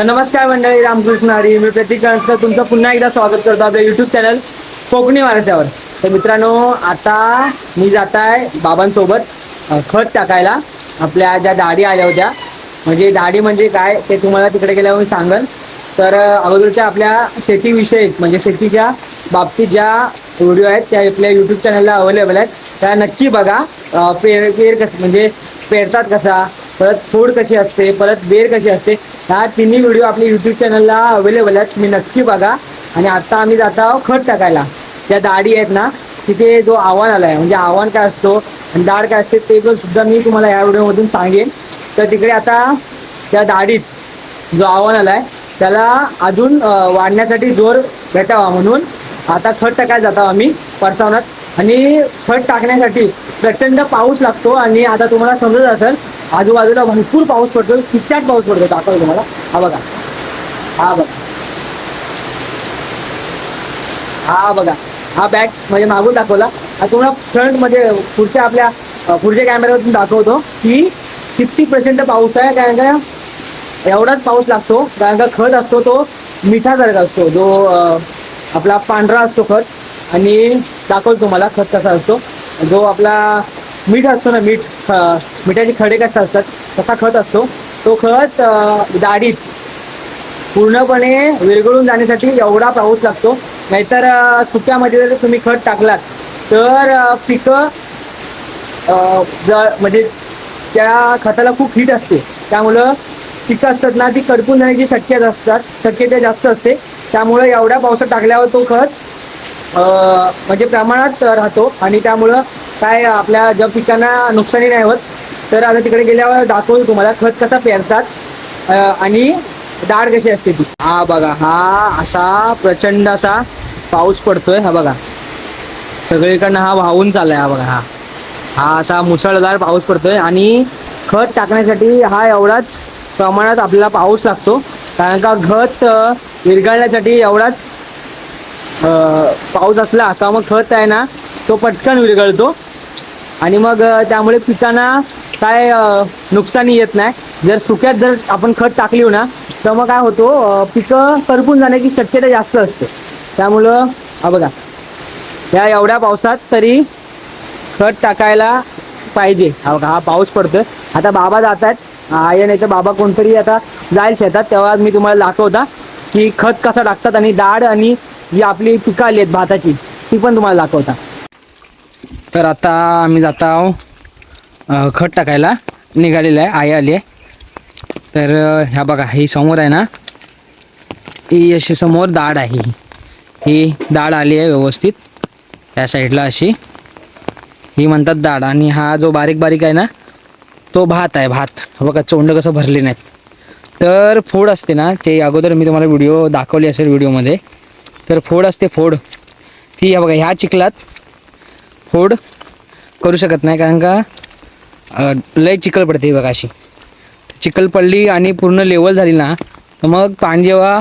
तर नमस्कार मंडळी रामकृष्ण हरी. मी प्रतीक कणसकर तुमचं पुन्हा एकदा स्वागत करतो आपल्या युट्यूब चॅनल कोकणी वारसावर तर मित्रांनो आता मी जात आहे बाबांसोबत खत टाकायला. आपल्या ज्या दाढी आल्या होत्या. म्हणजे दाढी म्हणजे काय ते तुम्हाला तिकडे गेल्यावर मी सांगेन. तर अगोदरच्या आपल्या शेतीविषयी म्हणजे शेतीच्या बाबतीत ज्या व्हिडिओ आहेत त्या आपल्या यूट्यूब चॅनलला अवेलेबल आहेत. त्या नक्की बघा. पेर पेर कसं म्हणजे पेरतात कसा परत फोड कशी असते परत बेर कशी असते ह्या तिन्ही व्हिडिओ आपल्या यूट्यूब चॅनलला अवेलेबल आहेत. तुम्ही नक्की बघा. आणि आता आम्ही जात आहोत खत टाकायला. त्या दाढी आहेत ना तिथे जो आव्हान आला आहे म्हणजे आव्हान काय असतो आणि दाढ काय असते ते पण सुद्धा मी तुम्हाला या व्हिडिओमधून सांगेन. तर तिकडे आता त्या दाढीत जो आव्हान आला आहे त्याला अजून वाढण्यासाठी जोर भेटावा म्हणून आता खत टाकायला जातो आम्ही परसावनात. आणि खत टाकण्यासाठी प्रचंड पाऊस लागतो. आणि आता तुम्हाला समजत असेल आजूबाजूला म्हणजे भरपूर पाऊस पडतो किचकट पाऊस पडतो दाखवतो तुम्हाला. हा बघा. हा बघा. हा बघा. हा बॅग म्हणजे मागून दाखवला. हा तुम्हाला फ्रंट म्हणजे पुढच्या आपल्या पुढच्या कॅमेऱ्यावरून दाखवतो की किती पर्सेंट पाऊस आहे कारण का एवढाच पाऊस लागतो कारण का खत असतो तो मिठासारखा असतो. जो आपला पांढरा असतो खत. आणि दाखवतो तुम्हाला खत कसा असतो. जो आपला मीठ असतो ना मीठ मिठाचे खडे कसे असतात तसा खत असतो. तो खत दाढीत पूर्णपणे विरघळून जाण्यासाठी एवढा पाऊस लागतो. नाहीतर सुक्यामध्ये जर तुम्ही खत टाकलात तर पिकं म्हणजे त्या खताला खूप हीट असते. त्यामुळं पिकं असतात ना ती करपून जाण्याची शक्यता असतात शक्यता जास्त असते. त्यामुळं एवढ्या पावसात टाकल्यावर तो खत म्हणजे प्रमाणात राहतो. आणि त्यामुळं काय आपल्या ज्या पिकांना नुकसानी नाही होत तर आता तिकडे गेल्यावर दाखवतो तुम्हाला खत कसा पेरतात आणि डाळ कशी असते ती. हा बघा हा असा प्रचंड असा पाऊस पडतोय हा बघा. सगळीकडनं हा वाहून चाललाय हा बघा हा. हा असा मुसळधार पाऊस पडतोय आणि खत टाकण्यासाठी हा एवढाच प्रमाणात आपल्याला पाऊस लागतो कारण का खत विरघळण्यासाठी एवढाच पाऊस असला का मग खत आहे ना तो पटकन विरघळतो. आणि मग त्यामुळे पिकांना काय नुकसानी येत नाही. जर सुक्यात जर आपण खत टाकली ना तर मग काय होतो पिकं करपून जाण्याची शक्यता जास्त असते. त्यामुळं हा बघा. या एवढ्या पावसात तरी खत टाकायला पाहिजे. हा बघा हा पाऊस पडतोय. आता बाबा जात आहेत आय नाही तर बाबा कोणतरी आता जाईल शेतात. तेव्हा मी तुम्हाला दाखवता की खत कसं टाकतात आणि डाळ आणि जी आपली पिकं आली आहेत भाताची ती पण तुम्हाला दाखवता. तर आता आम्ही जात आहो खत टाकायला. निघालेलं आहे आई आली आहे. तर ह्या बघा ही समोर आहे ना? ही अशी समोर दाढ आहे ही. डाळ आली आहे व्यवस्थित. त्या साईडला अशी. ही म्हणतात दाढ. आणि हा जो बारीक बारीक आहे ना तो भात आहे भात. बघा चोंड कसं भरले नाहीत. तर फोड असते ना ते अगोदर मी तुम्हाला व्हिडिओ दाखवली असेल व्हिडिओमध्ये. तर फोड असते फोड. ती हा बघा ह्या चिखलात फोड करू शकत नाही कारण का लय चिखल पडते बघा अशी. चिखल पडली आणि पूर्ण लेवल झाली ना तर मग पाणी जेव्हा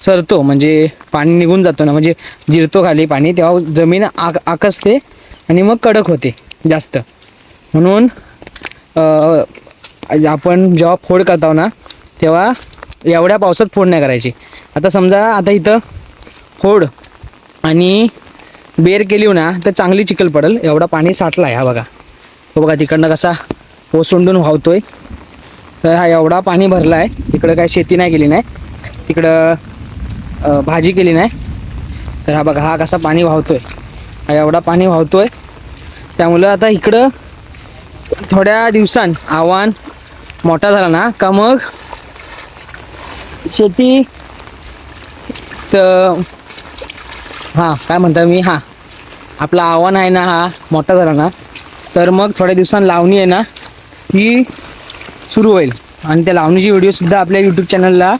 सरतो म्हणजे पाणी निघून जातो ना म्हणजे जिरतो खाली पाणी तेव्हा जमीन आक आकसते आणि मग कडक होते जास्त. म्हणून आपण जेव्हा फोड करताव ना तेव्हा एवढ्या पावसात फोड नाही करायची. आता समजा आता इथं फोड आणि बेर केली ना तर चांगली चिखल पडेल. एवढा पाणी साठला आहे हा बघा. तो बघा तिकडनं कसा ओसंडून वाहतोय. तर हा एवढा पाणी भरला आहे इकडं काय शेती नाही केली नाही. तिकडं भाजी केली नाही. तर हा बघा हा कसा पाणी वाहतोय. हा एवढा पाणी वाहतोय. त्यामुळं आता इकडं थोड्या दिवसां आव्हान मोठा झाला ना. का मग? शेती तर हां काय म्हणता मी? हां. आपला आव्हान आहे ना हा मोठा झाला ना. तर मग थोड्या दिवसांनी लावणी आहे ना ही सुरू होईल. आणि त्या लावणीची व्हिडिओसुद्धा आपल्या यूट्यूब चॅनलला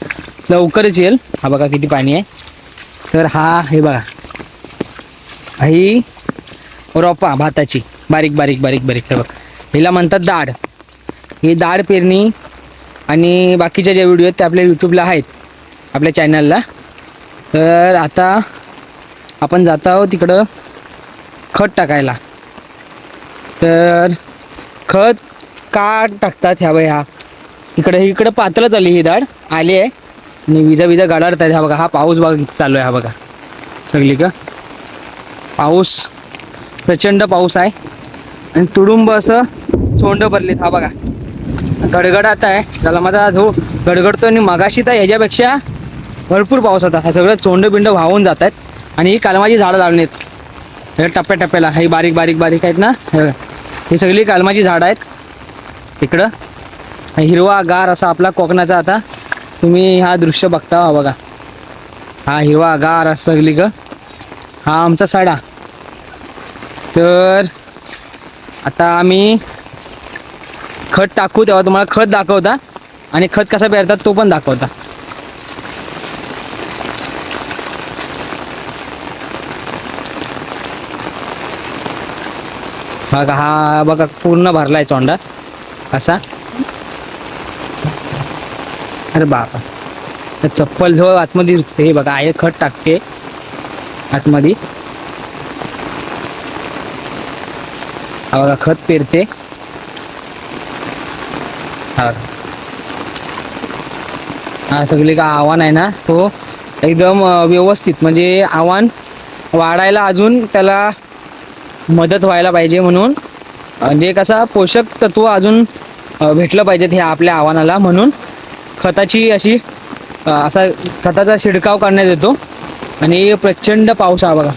लवकरच येईल. हा बघा किती पाणी आहे. तर हा हे बघा. ही रोपा भाताची. बारीक बारीक बारीक बारीक. हे बघा. हिला म्हणतात दाढ. ही दाढ पेरणी आणि बाकीच्या ज्या व्हिडिओ आहेत ते आपल्या यूट्यूबला आहेत. आपल्या चॅनलला तर आता आपण जात आहोत तिकडं खत टाकायला. तर खत का टाकतात ह्या बाई ह्या इकडे इकडं पातळच आली ही डाळ आली आहे. आणि विजा विजा गाडाडत आहेत हा बघा. हा पाऊस बघा किती चालू आहे हा बघा. सगळी का? पाऊस प्रचंड पाऊस आहे. आणि तुडुंब असं सोंड भरलेत हा बघा. गडगडात आहे. त्याला माझा आज हो गडगडतो आणि मगाशी तर ह्याच्यापेक्षा भरपूर पाऊस होता. हा सगळं चोंड बिंड वाहून जात आहेत. आणि ही कालमाची झाडं लावली आहेत हे टप्प्या टप्प्याला ही बारीक बारीक बारीक आहेत ना ही सगळी कालमाची झाडं आहेत. इकडं. हिरवा गार असा आपला कोकणाचा आता. तुम्ही हा दृश्य बघता हा बघा. हा हिरवा गार असं सगळी ग. हा आमचा सडा. तर आता आम्ही खत टाकू तेव्हा तुम्हाला खत दाखवता. आणि खत कसा पेरतात तो पण दाखवता. बघा हा बघा पूर्ण भरलाय चोंडा असा. अरे बापा. चप्पल जवळ आतमध्ये दिसते हे बघा आहे खत टाकते. आतमध्ये. हा बघा खत पेरते. हा हा सगळी का आव्हान आहे ना तो एकदम व्यवस्थित म्हणजे आव्हान वाढायला अजून त्याला मदत व्हायला पाहिजे म्हणून. म्हणजे कसा पोषक तत्व अजून भेटलं पाहिजेत ह्या आपल्या आव्हानाला म्हणून. खताची अशी असा खताचा शिडकाव करण्यात येतो. आणि प्रचंड पाऊस हा बघा.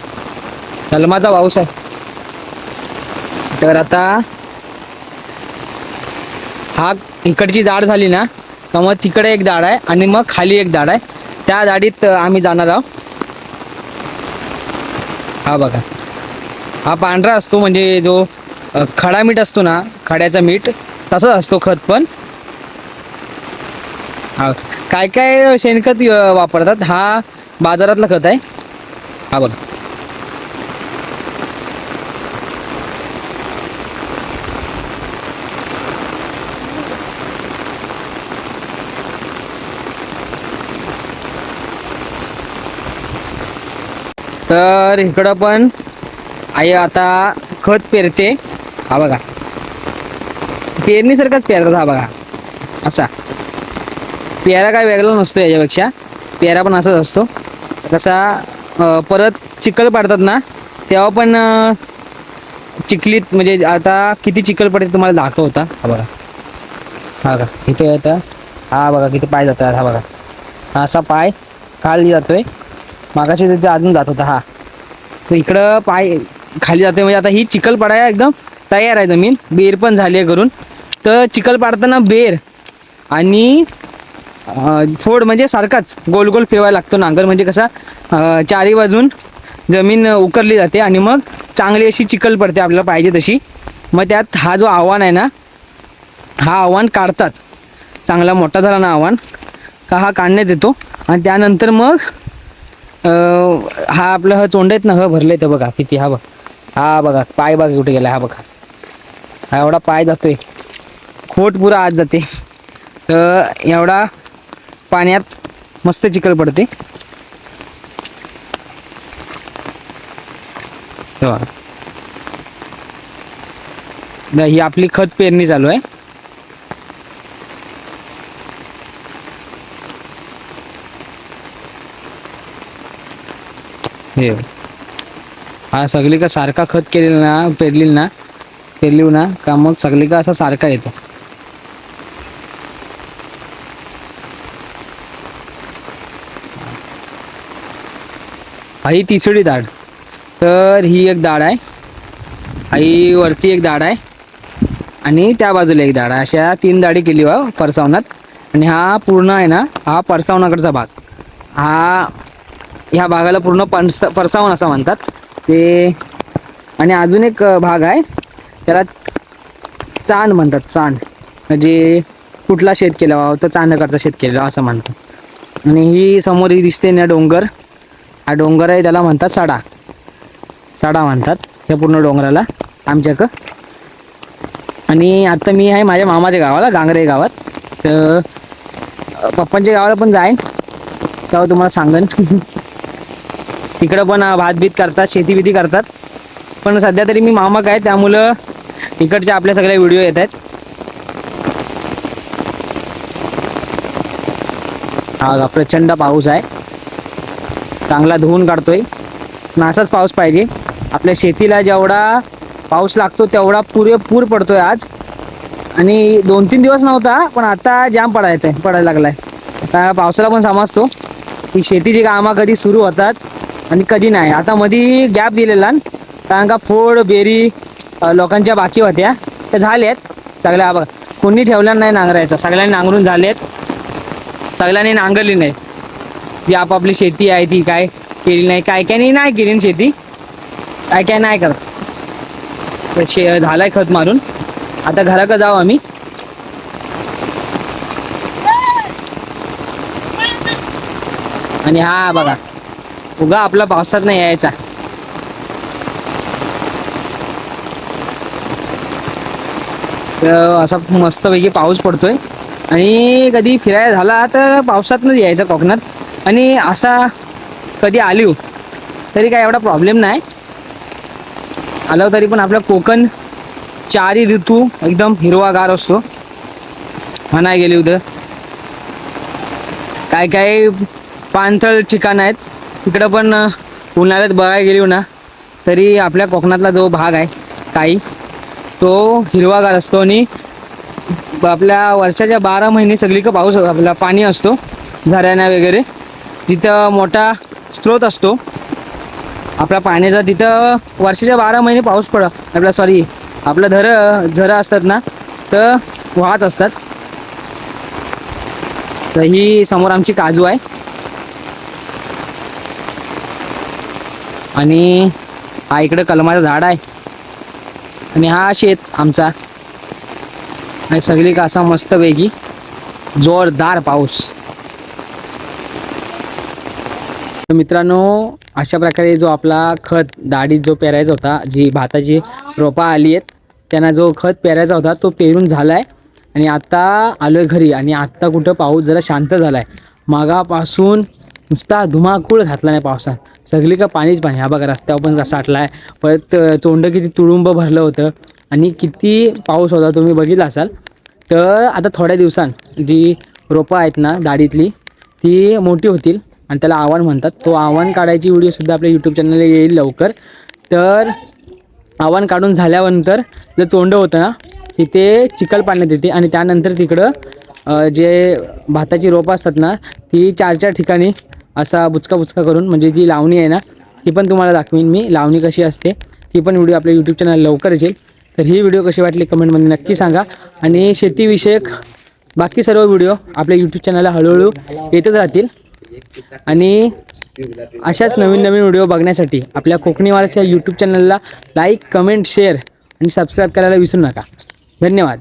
कलमाचा पाऊस आहे. तर आता हा इकडची दाढ झाली ना तर मग तिकडे एक दाढ आहे आणि मग खाली एक दाढ आहे. त्या दाढीत आम्ही जाणार आहोत. हा बघा. हा पांढरा असतो म्हणजे जो खडा मीठ असतो ना खड्याचा मीठ तसाच असतो खत पण. हा काय काय शेणखत वापरतात? हा बाजारातला खत आहे. हा बघ. तर इकडं पण आई आता खत पेरते. हा बघा. पेरणीसारखाच पेरतात हा बघा. असा. पेरा काय वेगळा नसतो याच्यापेक्षा. पेरा पण असाच असतो. कसा परत चिखल पाडतात ना तेव्हा पण चिखलीत म्हणजे आता किती चिखल पडते तुम्हाला दाखवता हा बघा. हा बघा. इथे आता हा बघा किती पाय जातात हा बघा. हा असा पाय खाली जातोय. मागाशी तिथे अजून जात होता हा. तर इकडं पाय खाली जाते म्हणजे आता ही चिखल पाडायला एकदम तयार आहे जमीन. बेर पण झाली आहे करून तर चिखल पाडताना बेर आणि फोड म्हणजे सारखाच गोल गोल फिरवायला लागतो नांगर. म्हणजे कसा चारी बाजून जमीन उकरली जाते आणि मग चांगली अशी चिखल पडते आपल्याला पाहिजे तशी. मग त्यात हा जो आव्हान आहे ना हा आव्हान काढतात. चांगला मोठा झाला ना आव्हान का हा काढण्यात येतो आणि त्यानंतर मग हा आपलं ह चोंड आहेत ना ह भरले तर बघा किती हा बघ. हा बघा पाय बघा कुठे गेला हा बघा. हा एवढा पाय जातोय. खोट पुरा आत जाते. तर एवढा पाण्यात मस्त चिखल पडते. ही आपली खत पेरणी चालू आहे. हे हा सगळी का सारखा खत केलेला ना पेरली ना पेरली ना का मग सगळी का असा सारखा येतो? ही तिसरी दाढ. तर ही एक डाळ आहे. आई वरती एक डाळ आहे. आणि त्या बाजूला एक डाळ आहे. अशा तीन डाळी केली बा परसावनात. आणि हा पूर्ण आहे ना हा परसावनाकडचा भाग. हा ह्या भागाला पूर्ण पणस परसावन असं म्हणतात. ते आणि अजून एक भाग आहे. त्याला चांद म्हणतात चांद. म्हणजे कुठला शेत केला तर चांदकरचा शेत केलेला असं म्हणतात. आणि ही समोर ही दिसते ना डोंगर. हा डोंगर आहे त्याला म्हणतात साडा. साडा म्हणतात या पूर्ण डोंगराला आमच्याक आणि आता मी आहे माझ्या मामाच्या गावाला गांगरे गावात. तर पप्पांच्या गावाला पण जाईन. तेव्हा तुम्हाला सांगन. तिकडं पण भात बीत करतात शेती बिती करतात. पण सध्या तरी मी मामाक आहे त्यामुळं इकडच्या आपल्या सगळ्या व्हिडिओ येत आहेत. हा प्रचंड पाऊस आहे. चांगला धुवून काढतोय. पण असाच पाऊस पाहिजे. आपल्या शेतीला जेवढा पाऊस लागतो तेवढा पुरेपूर पडतोय आज. आणि दोन तीन दिवस नव्हता पण आता जाम पडायचं आहे पडायला लागलाय. आता पावसाला पण समजतो. की शेतीची कामं कधी सुरू होतात आणि कधी नाही. आता मधी गॅप दिलेला कारण का फोड बेरी लोकांच्या बाकी होत्या. त्या झाल्यात सगळ्या बघा कोणी ठेवल्या नाही नांगरायचा. सगळ्यांनी नांगरून झालेत. सगळ्यांनी नांगरली नाही. जी आपापली शेती आहे ती काय केली नाही काय काय नाही केली ना शेती. काय काय नाही करत. शे झालाय खत मारून. आता घराकडे जाऊ आम्ही. आणि हा बघा. उगा आपला पावसात नाही यायचा. असा मस्तपैकी पाऊस पडतोय. आणि कधी फिरायला झाला तर पावसातनंच यायचं कोकणात. आणि असा कधी आलीव तरी काय एवढा प्रॉब्लेम नाही. आलं तरी पण आपलं कोकण चारी ऋतू एकदम हिरवागार असतो. म्हणाय गेली उद्या काय काय पाणथळ ठिकाण आहेत. तिकडं पण उन्हाळ्यात बघायला गेली ना तरी आपल्या कोकणातला जो भाग आहे काही तो हिरवागार असतो आणि आपल्या वर्षाच्या बारा महिने सगळीकडे पाऊस आपला पाणी असतो झऱ्याना वगैरे. तिथं मोठा स्रोत असतो. आपल्या पाण्याचा तिथं वर्षाच्या बारा महिने पाऊस पड आपला सॉरी आपलं धर झरं असतात ना तर वाहत असतात. तर ही समोर आमची काजू आहे. आणि हा इकडं कलमाचं झाड आहे. आणि हा शेत आमचा. आणि सगळी का असा मस्तपैकी जोरदार पाऊस. तर मित्रांनो अशा प्रकारे जो आपला खत दाढीत जो पेरायचा होता जी भाताची रोपा आली आहेत त्यांना जो खत पेरायचा होता तो पेरून झाला आहे आणि आत्ता आलो आहे घरी आणि आत्ता कुठं पाऊस जरा शांत झाला आहे मागापासून नुसता धुमाकूळ घातला नाही पावसात सगळी का पाणीच पाणी. हा बघा रस्त्यावर पण साठला आहे परत चोंड किती तुडुंब भरलं होतं. आणि किती पाऊस होता तुम्ही बघितला असाल. तर आता थोड्या दिवसांत जी रोपं आहेत ना दाढीतली ती मोठी होतील. आणि त्याला आव्हान म्हणतात. तो आव्हान काढायची व्हिडिओसुद्धा आपल्या यूट्यूब चॅनलला येईल लवकर. तर आव्हान काढून झाल्यानंतर जे तोंड होतं ना तिथे चिखल पाण्यात येते. आणि त्यानंतर तिकडं जे भाताची रोपं असतात ना ती चार चार ठिकाणी असा बुचका बुचका करून म्हणजे जी लावणी आहे ना ती पण तुम्हाला दाखवीन मी. लावणी कशी असते ती पण व्हिडिओ आपल्या यूट्यूब चॅनल लवकरच येईल. तर ही व्हिडिओ कशी वाटली कमेंटमध्ये नक्की सांगा. आणि शेतीविषयक बाकी सर्व व्हिडिओ आपल्या यूट्यूब चॅनलला हळूहळू येतच राहतील. आणि अशाच नवीन नवीन व्हिडिओ बघण्यासाठी आपल्या कोकणी वारस या यूट्यूब चॅनलला लाईक कमेंट शेअर आणि सबस्क्राईब करायला विसरू नका. धन्यवाद.